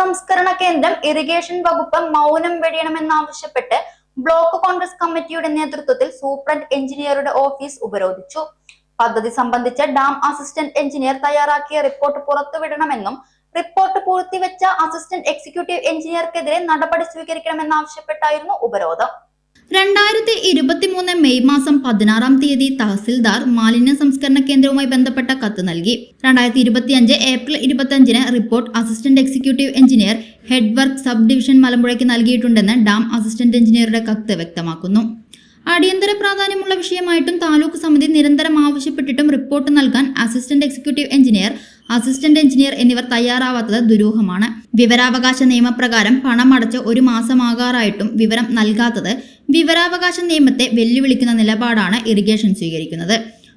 സംസ്കരണ കേന്ദ്രം ഇറിഗേഷൻ വകുപ്പ് മൗനം വെടിയണമെന്നാവശ്യപ്പെട്ട് ബ്ലോക്ക് കോൺഗ്രസ് കമ്മിറ്റിയുടെ നേതൃത്വത്തിൽ സൂപ്രണ്ട് എഞ്ചിനീയറുടെ ഓഫീസ് ഉപരോധിച്ചു. പദ്ധതി സംബന്ധിച്ച ഡാം അസിസ്റ്റന്റ് എഞ്ചിനീയർ തയ്യാറാക്കിയ റിപ്പോർട്ട് പുറത്തുവിടണമെന്നും റിപ്പോർട്ട് പൂർത്തിവെച്ച അസിസ്റ്റന്റ് എക്സിക്യൂട്ടീവ് എഞ്ചിനീയർക്കെതിരെ നടപടി സ്വീകരിക്കണമെന്നാവശ്യപ്പെട്ടായിരുന്നു ഉപരോധം. രണ്ടായിരത്തി ഇരുപത്തിമൂന്ന് മെയ് മാസം പതിനാറാം തീയതി തഹസിൽദാർ മാലിന്യ സംസ്കരണ കേന്ദ്രവുമായി ബന്ധപ്പെട്ട കത്ത് നൽകി. രണ്ടായിരത്തി ഇരുപത്തിയഞ്ച് ഏപ്രിൽ ഇരുപത്തിയഞ്ചിന് report assistant executive engineer head work sub division മലമ്പുഴയ്ക്ക് നൽകിയിട്ടുണ്ടെന്ന് ഡാം അസിസ്റ്റന്റ് എഞ്ചിനീയറുടെ കത്ത് വ്യക്തമാക്കുന്നു. അടിയന്തര പ്രാധാന്യമുള്ള വിഷയമായിട്ടും താലൂക്ക് സമിതി നിരന്തരം ആവശ്യപ്പെട്ടിട്ടും റിപ്പോർട്ട് നൽകാൻ assistant executive engineer assistant engineer എന്നിവർ തയ്യാറാവാത്തത് ദുരൂഹമാണ്. വിവരാവകാശ നിയമപ്രകാരം പണമടച്ച് ഒരു മാസമാകാറായിട്ടും വിവരം നൽകാത്തത് വിവരാവകാശ നിയമത്തെ വെല്ലുവിളിക്കുന്ന നിലപാടാണ് ഇറിഗേഷൻ സ്വീകരിക്കുന്നത്.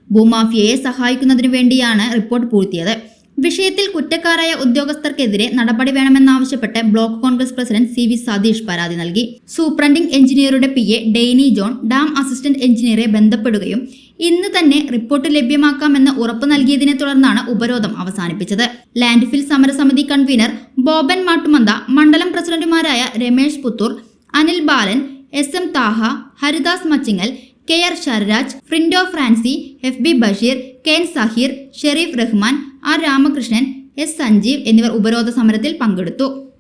ഭൂമാഫിയയെ സഹായിക്കുന്നതിനു വേണ്ടിയാണ് റിപ്പോർട്ട് പൂഴ്ത്തിയത്. വിഷയത്തിൽ കുറ്റക്കാരായ ഉദ്യോഗസ്ഥർക്കെതിരെ നടപടി വേണമെന്നാവശ്യപ്പെട്ട് block Congress president C V Satheesh പരാതി നൽകി. സൂപ്രണ്ടിംഗ് എഞ്ചിനീയറുടെ P A Dainy John dam assistant എഞ്ചിനീയറെ ബന്ധപ്പെടുകയും ഇന്ന് തന്നെ റിപ്പോർട്ട് ലഭ്യമാക്കാമെന്ന് ഉറപ്പു നൽകിയതിനെ തുടർന്നാണ് ഉപരോധം അവസാനിപ്പിച്ചത്. ലാൻഡ്ഫിൽ സമരസമിതി കൺവീനർ ബോബൻ മാട്ടുമന്ത മണ്ഡലം പ്രസിഡന്റുമാരായ Ramesh Puthur Anil Balan S M Thaha Haridas Machingal K R Shararaj Frindo Francy F B Basheer Ken Saheer Sherif Rahman R Ramakrishnan S Sanjeev എന്നിവർ ഉപരോധ സമരത്തിൽ പങ്കെടുത്തു.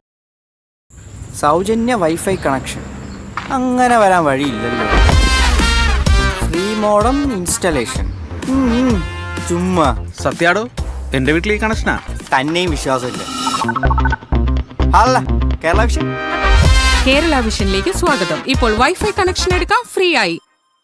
സൗജന്യ വൈഫൈ കണക്ഷൻ. അങ്ങനെ വരാൻ വഴിയില്ലല്ലോ. Free modem installation. ചുമ്മാ. സത്യാടോ എന്റെ വീട്ടിൽ ഈ കണക്ഷനാ? തന്നെയും വിശ്വാസമില്ല. അല്ല കേരള വിഷൻ. കേരള വിഷനിലേക്ക് സ്വാഗതം. ഇപ്പോൾ വൈഫൈ കണക്ഷൻ എടുക്കാം ഫ്രീ ആയി.